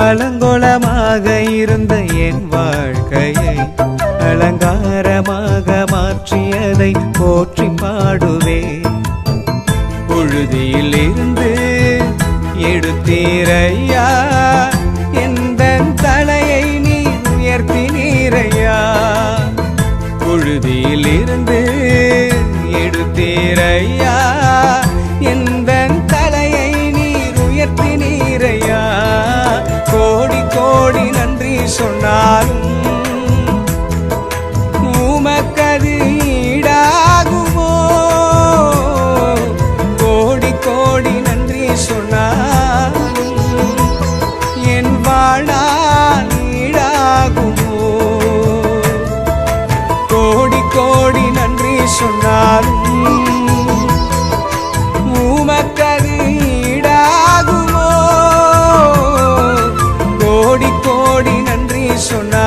அலங்கோலமாக இருந்த என் வாழ்க்கையை அலங்காரமாக மாற்றியதை போற்றி பாடுவே புழுதியில் இருந்து எடுத்தீரையா? எந்த தலையை நீ உயர்த்தினீரையா புழுதியில் இருந்து எடுத்தீரையா? கோடி கோடி நன்றி சொன்னார்.